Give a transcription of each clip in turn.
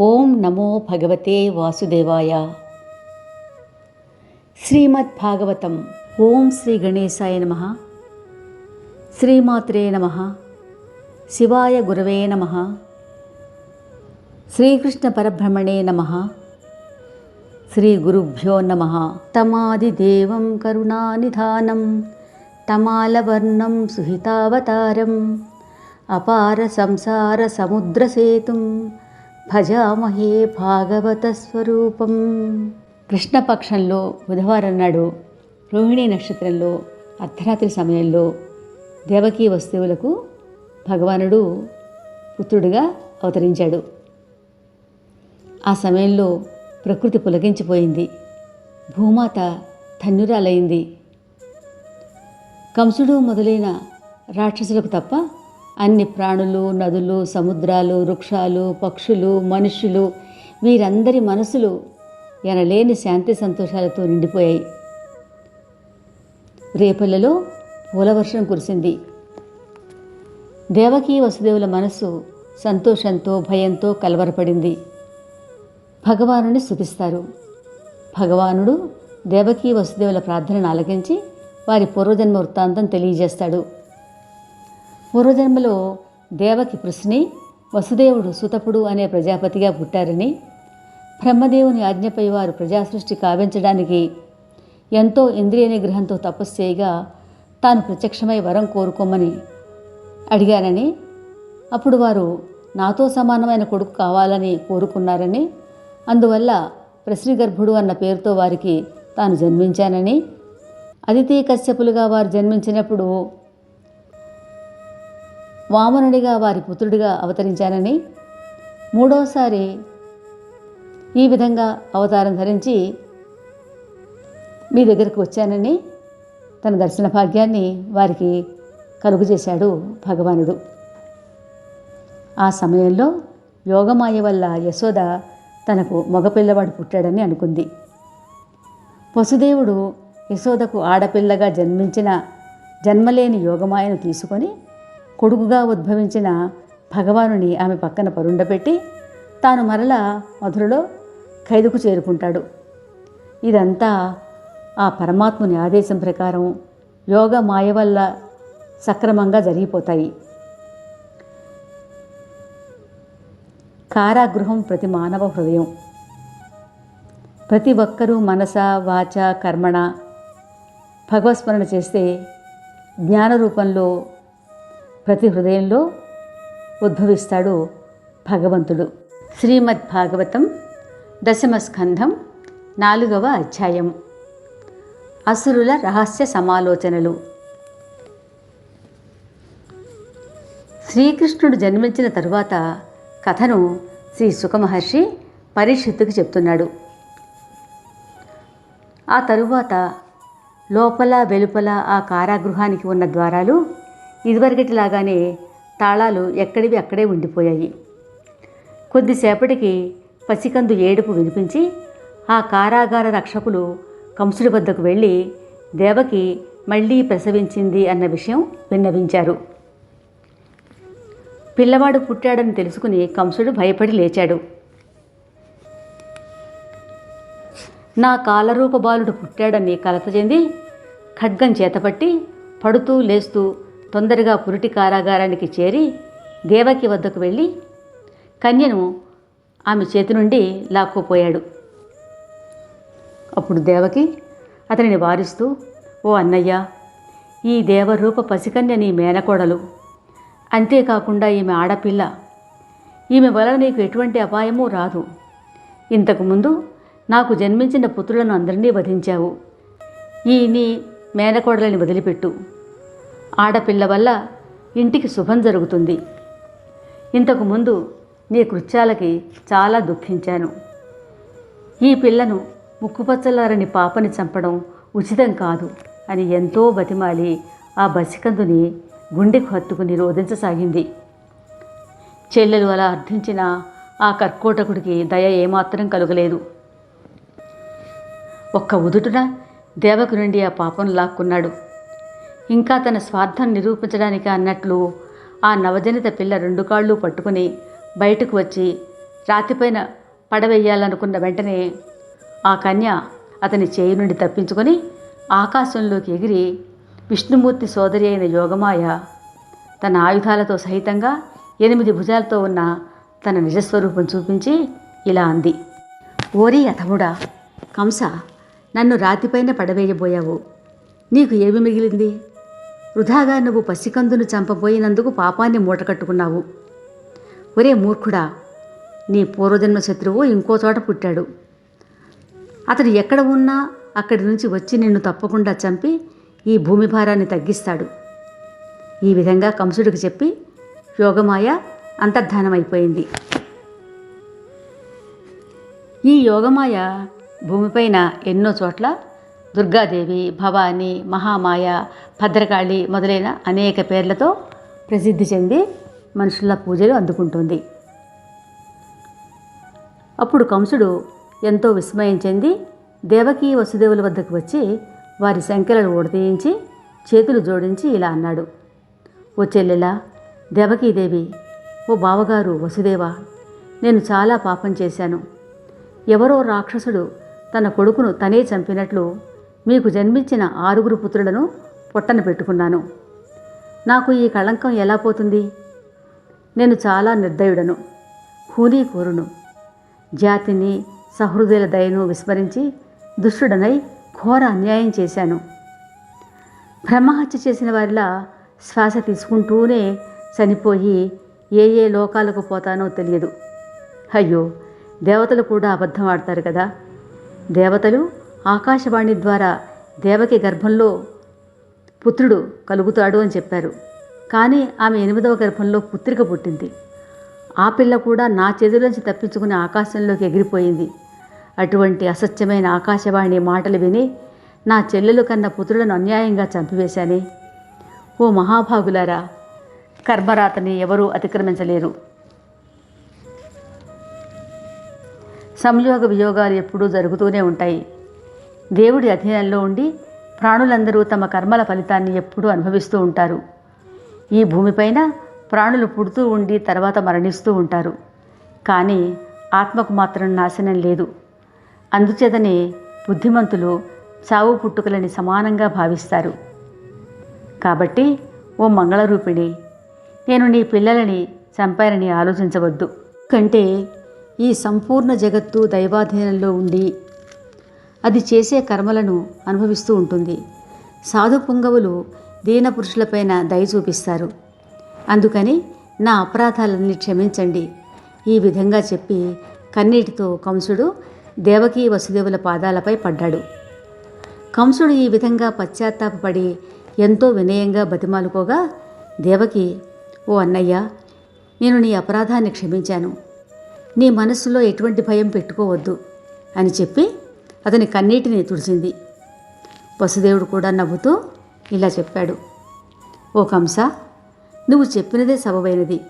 ॐ नमो भगवते वासुदेवाय. श्रीमद्भागवतम् ॐ श्रीगणेशाय नमः. श्रीमात्रे नमः. शिवाय गुरवे नमः. श्रीकृष्णपरब्रह्मणे नमः. श्रीगुरुभ्यो नमः. तमादिदेवं करुणानिधानं तमालवर्णं सुहितावतारम् अपारसंसारसमुद्रसेतुं భజామహే భాగవత స్వరూపం. కృష్ణపక్షంలో బుధవారం నాడు రోహిణి నక్షత్రంలో అర్ధరాత్రి సమయంలో దేవకీ వస్తువులకు భగవానుడు పుత్రుడిగా అవతరించాడు. ఆ సమయంలో ప్రకృతి పులగించిపోయింది భూమాత ధన్యురాలైంది కంసుడు మొదలైన రాక్షసులకు తప్ప అన్ని ప్రాణులు నదులు సముద్రాలు వృక్షాలు పక్షులు మనుషులు వీరందరి మనసులు ఎనలేని శాంతి సంతోషాలతో నిండిపోయాయి. రేపల్లలో పూలవర్షం కురిసింది. దేవకీ వసుదేవుల మనస్సు సంతోషంతో భయంతో కలవరపడింది. భగవానుని స్థుతిస్తారు భగవానుడు దేవకీ వసుదేవుల ప్రార్థనను ఆలకించి వారి పూర్వజన్మ వృత్తాంతం తెలియజేస్తాడు. పూర్వజన్మలో దేవకి కృష్ణి వసుదేవుడు సుతపుడు అనే ప్రజాపతిగా పుట్టారని బ్రహ్మదేవుని ఆజ్ఞపై వారు ప్రజాసృష్టి కావించడానికి ఎంతో ఇంద్రియ నిగ్రహంతో తపస్సు చేయగా తాను ప్రత్యక్షమై వరం కోరుకోమని అడిగానని అప్పుడు వారు నాతో సమానమైన కొడుకు కావాలని కోరుకున్నారని అందువల్ల ప్రశ్నిగర్భుడు అన్న పేరుతో వారికి తాను జన్మించానని అదితి కశ్యపులుగా వారు జన్మించినప్పుడు వామనుడిగా వారి పుత్రుడిగా అవతరించానని మూడవసారి ఈ విధంగా అవతారం ధరించి మీ దగ్గరకు వచ్చానని తన దర్శన భాగ్యాన్ని వారికి కలుగు చేశాడు భగవానుడు. ఆ సమయంలో యోగమాయ వల్ల యశోద తనకు మగపిల్లవాడు పుట్టాడని అనుకుంది. వసుదేవుడు యశోదకు ఆడపిల్లగా జన్మించిన జన్మలేని యోగమాయను తీసుకొని కొడుకుగా ఉద్భవించిన భగవానుని ఆమె పక్కన పరుండబెట్టి తాను మరలా మధురలో ఖైదుకు చేరుకుంటాడు. ఇదంతా ఆ పరమాత్ముని ఆదేశం ప్రకారం యోగ మాయ వల్ల సక్రమంగా జరిగిపోతాయి. కారాగృహం ప్రతి మానవ హృదయం. ప్రతి ఒక్కరూ మనస వాచ కర్మణ భగవస్మరణ చేస్తే జ్ఞాన రూపంలో ప్రతి హృదయంలో ఉద్భవిస్తాడు భగవంతుడు. శ్రీమద్ భాగవతం దశమ స్కంధం నాలుగవ అధ్యాయం. అసురుల రహస్య సమాలోచనలు. శ్రీకృష్ణుడు జన్మించిన తరువాత కథను శ్రీ సుఖమహర్షి పరీక్షిత్తుకు చెప్తున్నాడు. ఆ తరువాత లోపల వెలుపల ఆ కారాగృహానికి ఉన్న ద్వారాలు ఇదివరకటిలాగానే తాళాలు ఎక్కడివి అక్కడే ఉండిపోయాయి. కొద్దిసేపటికి పసికందు ఏడుపు వినిపించి ఆ కారాగార రక్షకులు కంసుడి వద్దకు వెళ్ళి దేవకి మళ్ళీ ప్రసవించింది అన్న విషయం విన్నవించారు. పిల్లవాడు పుట్టాడని తెలుసుకుని కంసుడు భయపడి లేచాడు. నా కాలరూప బాలుడు పుట్టాడని కలత చెంది ఖడ్గం చేతపట్టి పడుతూ లేస్తూ తొందరగా పురిటి కారాగారానికి చేరి దేవకి వద్దకు వెళ్ళి కన్యను ఆమె చేతి నుండి లాక్కోపోయాడు. అప్పుడు దేవకి అతనిని వారిస్తూ ఓ అన్నయ్య ఈ దేవరూప పసికన్య నీ మేనకోడలు. అంతేకాకుండా ఈమె ఆడపిల్ల. ఈమె వలన నీకు ఎటువంటి అపాయమూ రాదు. ఇంతకుముందు నాకు జన్మించిన పుత్రులను అందరినీ వధించావు. ఈ నీ మేనకోడలని వదిలిపెట్టు. ఆడపిల్ల వల్ల ఇంటికి శుభం జరుగుతుంది. ఇంతకుముందు నీ కృత్యాలకి చాలా దుఃఖించాను. ఈ పిల్లను ముక్కుపచ్చలారని పాపని చంపడం ఉచితం కాదు అని ఎంతో బతిమాలి ఆ బసికందుని గుండెకు హత్తుకుని రోధించసాగింది చెల్లెలు అలా అర్థించిన ఆ కర్కోటకుడికి దయ ఏమాత్రం కలుగలేదు. ఒక్క ఉదుటున దేవకు నుండి ఆ పాపను లాక్కున్నాడు. ఇంకా తన స్వార్థం నిరూపించడానికి అన్నట్లు ఆ నవజనిత పిల్ల రెండు కాళ్ళు పట్టుకుని బయటకు వచ్చి రాతిపైన పడవేయాలనుకున్న వెంటనే ఆ కన్య అతని చేయి నుండి తప్పించుకొని ఆకాశంలోకి ఎగిరి విష్ణుమూర్తి సోదరి అయిన యోగమాయ తన ఆయుధాలతో సహితంగా ఎనిమిది భుజాలతో ఉన్న తన నిజస్వరూపం చూపించి ఇలా అంది. ఓరి అథముడా కంస నన్ను రాతిపైన పడవేయబోయావు. నీకు ఏమి మిగిలింది? వృధాగా నువ్వు పసికందును చంపబోయినందుకు పాపాన్ని మూటకట్టుకున్నావు. ఒరే మూర్ఖుడా నీ పూర్వజన్మ శత్రువు ఇంకో చోట పుట్టాడు. అతడు ఎక్కడ ఉన్నా అక్కడి నుంచి వచ్చి నిన్ను తప్పకుండా చంపి ఈ భూమి భారాన్ని తగ్గిస్తాడు. ఈ విధంగా కంసుడికి చెప్పి యోగమాయ అంతర్ధానమైపోయింది. ఈ యోగమాయ భూమిపైన ఎన్నో చోట్ల దుర్గాదేవి భవాని మహామాయ భద్రకాళి మొదలైన అనేక పేర్లతో ప్రసిద్ధి చెంది మనుషుల పూజలు అందుకుంటుంది. అప్పుడు కంసుడు ఎంతో విస్మయం చెంది దేవకీ వసుదేవుల వద్దకు వచ్చి వారి సంఖ్యలను ఓడతీయించి చేతులు జోడించి ఇలా అన్నాడు. ఓ చెల్లెలా దేవకీదేవి ఓ బావగారు వసుదేవ నేను చాలా పాపం చేశాను. ఎవరో రాక్షసుడు తన కొడుకును తనే చంపినట్లు మీకు జన్మించిన ఆరుగురు పుత్రులను పొట్టన పెట్టుకున్నాను. నాకు ఈ కళంకం ఎలా పోతుంది? నేను చాలా నిర్దయుడను హూనీ కోరును జాతిని సహృదయుల దయను విస్మరించి దుష్టుడనై ఘోర అన్యాయం చేశాను. బ్రహ్మహత్య చేసిన వారిలా శ్వాస తీసుకుంటూనే చనిపోయి ఏ ఏ లోకాలకు పోతానో తెలియదు. అయ్యో దేవతలు కూడా అబద్ధం ఆడతారు కదా. దేవతలు ఆకాశవాణి ద్వారా దేవకి గర్భంలో పుత్రుడు కలుగుతాడు అని చెప్పారు. కానీ ఆమె ఎనిమిదవ గర్భంలో పుత్రిక పుట్టింది. ఆ పిల్ల కూడా నా చేతులోంచి తప్పించుకుని ఆకాశంలోకి ఎగిరిపోయింది. అటువంటి అసత్యమైన ఆకాశవాణి మాటలు విని నా చెల్లెలు కన్న పుత్రులను అన్యాయంగా చంపివేశానే. ఓ మహాభాగులారా కర్మరాతని ఎవరూ అతిక్రమించలేరు. సంయోగ వియోగాలు ఎప్పుడూ జరుగుతూనే ఉంటాయి. దేవుడి అధీనంలో ఉండి ప్రాణులందరూ తమ కర్మల ఫలితాన్ని ఎప్పుడూ అనుభవిస్తూ ఉంటారు. ఈ భూమిపైన ప్రాణులు పుడుతూ ఉండి తర్వాత మరణిస్తూ ఉంటారు. కానీ ఆత్మకు మాత్రం నాశనం లేదు. అందుచేతనే బుద్ధిమంతులు చావు పుట్టుకలని సమానంగా భావిస్తారు. కాబట్టి ఓ మంగళరూపిణి నేను నీ పిల్లలని చంపారని ఆలోచించవద్దు. కంటే ఈ సంపూర్ణ జగత్తు దైవాధీనంలో ఉండి అది చేసే కర్మలను అనుభవిస్తూ ఉంటుంది. సాధు పుంగవులు దీన పురుషులపైన దయ చూపిస్తారు. అందుకని నా అపరాధాలన్నీ క్షమించండి. ఈ విధంగా చెప్పి కన్నీటితో కంసుడు దేవకీ వసుదేవుల పాదాలపై పడ్డాడు. కంసుడు ఈ విధంగా పశ్చాత్తాపపడి ఎంతో వినయంగా బతిమాలుకోగా దేవకి ఓ అన్నయ్య నేను నీ అపరాధాన్ని క్షమించాను. నీ మనస్సులో ఎటువంటి భయం పెట్టుకోవద్దు అని చెప్పి అతని కన్నీటిని తుడిచింది. వసుదేవుడు కూడా నవ్వుతూ ఇలా చెప్పాడు. ఓ కంస నువ్వు చెప్పినదే సబబైనది.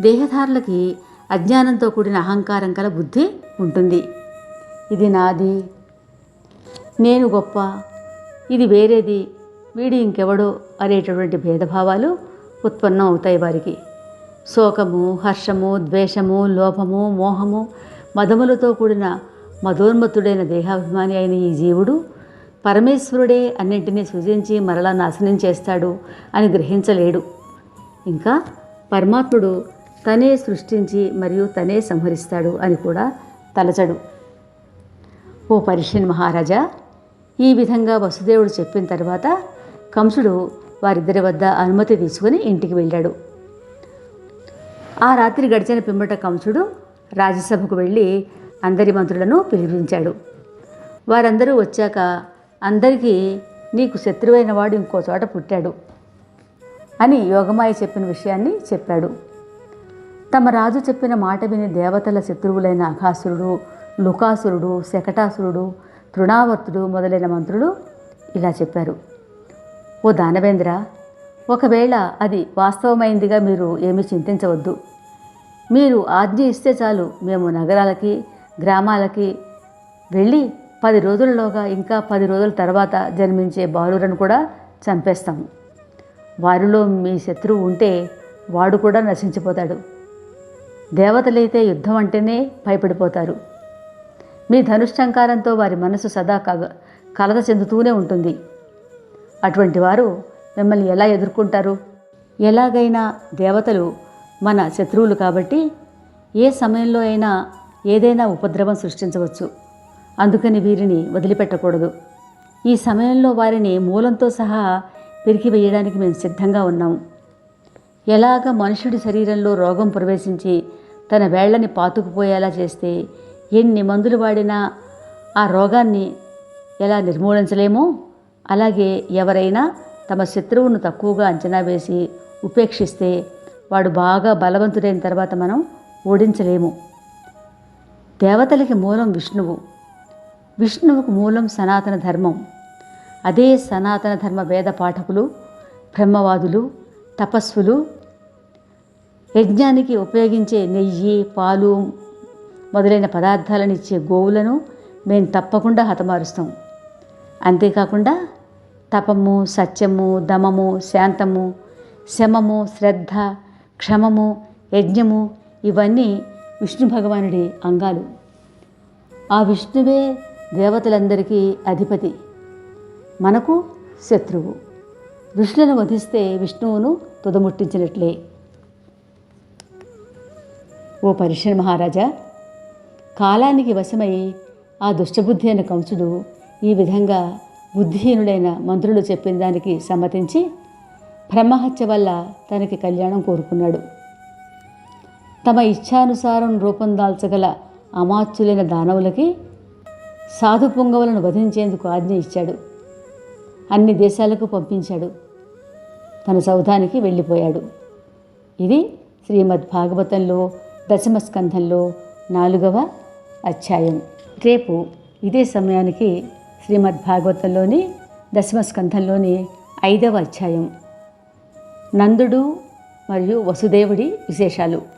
దేహధారులకి అజ్ఞానంతో కూడిన అహంకారం కల బుద్ధి ఉంటుంది. ఇది నాది. నేను గొప్ప. ఇది వేరేది. వీడి ఇంకెవడో అనేటటువంటి భేదభావాలు ఉత్పన్నం అవుతాయి వారికి. శోకము హర్షము ద్వేషము లోభము మోహము మదములతో కూడిన మధోన్మత్తుడైన దేహాభిమాని అయిన ఈ జీవుడు పరమేశ్వరుడే అన్నింటినీ సృజించి మరలా నాశనం చేస్తాడు అని గ్రహించలేడు. ఇంకా పరమాత్ముడు తనే సృష్టించి మరియు తనే సంహరిస్తాడు అని కూడా తలచడు. ఓ పరిషన్ మహారాజా ఈ విధంగా వసుదేవుడు చెప్పిన తర్వాత కంసుడు వారిద్దరి వద్ద అనుమతి తీసుకుని ఇంటికి వెళ్ళాడు. ఆ రాత్రి గడిచిన పిమ్మట కంసుడు రాజ్యసభకు వెళ్ళి అందరి మంత్రులను పిలిపించాడు. వారందరూ వచ్చాక అందరికీ నీకు శత్రువైన వాడు ఇంకో చోట పుట్టాడు అని యోగమాయ చెప్పిన విషయాన్ని చెప్పాడు. తమ రాజు చెప్పిన మాట విని దేవతల శత్రువులైన అఘాసురుడు లుకాసురుడు శకటాసురుడు తృణావర్తుడు మొదలైన మంత్రులు ఇలా చెప్పారు. ఓ దానవేంద్ర ఒకవేళ అది వాస్తవమైందిగా మీరు ఏమీ చింతించవద్దు. మీరు ఆజ్ఞ ఇస్తే చాలు మేము నగరాలకి గ్రామాలకి వెళ్ళి పది రోజుల్లోగా ఇంకా పది రోజుల తర్వాత జన్మించే బాలురను కూడా చంపేస్తాము. వారిలో మీ శత్రువు ఉంటే వాడు కూడా నశించిపోతాడు. దేవతలైతే యుద్ధం అంటేనే భయపడిపోతారు. మీ ధనుష్టంకారంతో వారి మనసు సదా కగ కలత చెందుతూనే ఉంటుంది. అటువంటి వారు మిమ్మల్ని ఎలా ఎదుర్కొంటారు? ఎలాగైనా దేవతలు మన శత్రువులు కాబట్టి ఏ సమయంలో అయినా ఏదైనా ఉపద్రవం సృష్టించవచ్చు. అందుకని వీరిని వదిలిపెట్టకూడదు. ఈ సమయంలో వారిని మూలంతో సహా పెరికివేయడానికి మేము సిద్ధంగా ఉన్నాము ఎలాగ మనుషుడి శరీరంలో రోగం ప్రవేశించి తన వేళ్ళని పాతుకుపోయేలా చేస్తే ఎన్ని మందులు వాడినా ఆ రోగాన్ని ఎలా నిర్మూలించలేమో అలాగే ఎవరైనా తమ శత్రువును తక్కువగా అంచనా వేసి ఉపేక్షిస్తే వాడు బాగా బలవంతుడైన తర్వాత మనం ఓడించలేము. దేవతలకి మూలం విష్ణువు. విష్ణువుకు మూలం సనాతన ధర్మం. అదే సనాతన ధర్మ వేద పాఠకులు బ్రహ్మవాదులు తపస్సులు యజ్ఞానికి ఉపయోగించే నెయ్యి పాలు మొదలైన పదార్థాలను ఇచ్చే గోవులను మేము తప్పకుండా హతమారుస్తాం. అంతేకాకుండా తపము సత్యము దమము శాంతము శమము శ్రద్ధ క్షమము యజ్ఞము ఇవన్నీ విష్ణు భగవానుడి అంగాలు. ఆ విష్ణువే దేవతలందరికీ అధిపతి. మనకు శత్రువు. విష్ణును వధిస్తే విష్ణువును తుదముట్టించినట్లే. ఓ పరిశ్రమ మహారాజా కాలానికి వశమై ఆ దుష్టబుద్ధి అయిన కంసుడు ఈ విధంగా బుద్ధిహీనుడైన మంత్రులు చెప్పిన దానికి సమ్మతించి బ్రహ్మహత్య వల్ల తనకి కళ్యాణం కోరుకున్నాడు. తమ ఇచ్ఛానుసారం రూపొందాల్చగల అమాత్యులైన దానవులకి సాధు పొంగవులను వధించేందుకు ఆజ్ఞ ఇచ్చాడు. అన్ని దేశాలకు పంపించాడు. తన సౌధానికి వెళ్ళిపోయాడు. ఇది శ్రీమద్ భాగవతంలో దశమ స్కంధంలో నాలుగవ అధ్యాయం. రేపు ఇదే సమయానికి శ్రీమద్ భాగవతంలోని దశమ స్కంధంలోని ఐదవ అధ్యాయం. నందుడు మరియు వసుదేవుడి విశేషాలు.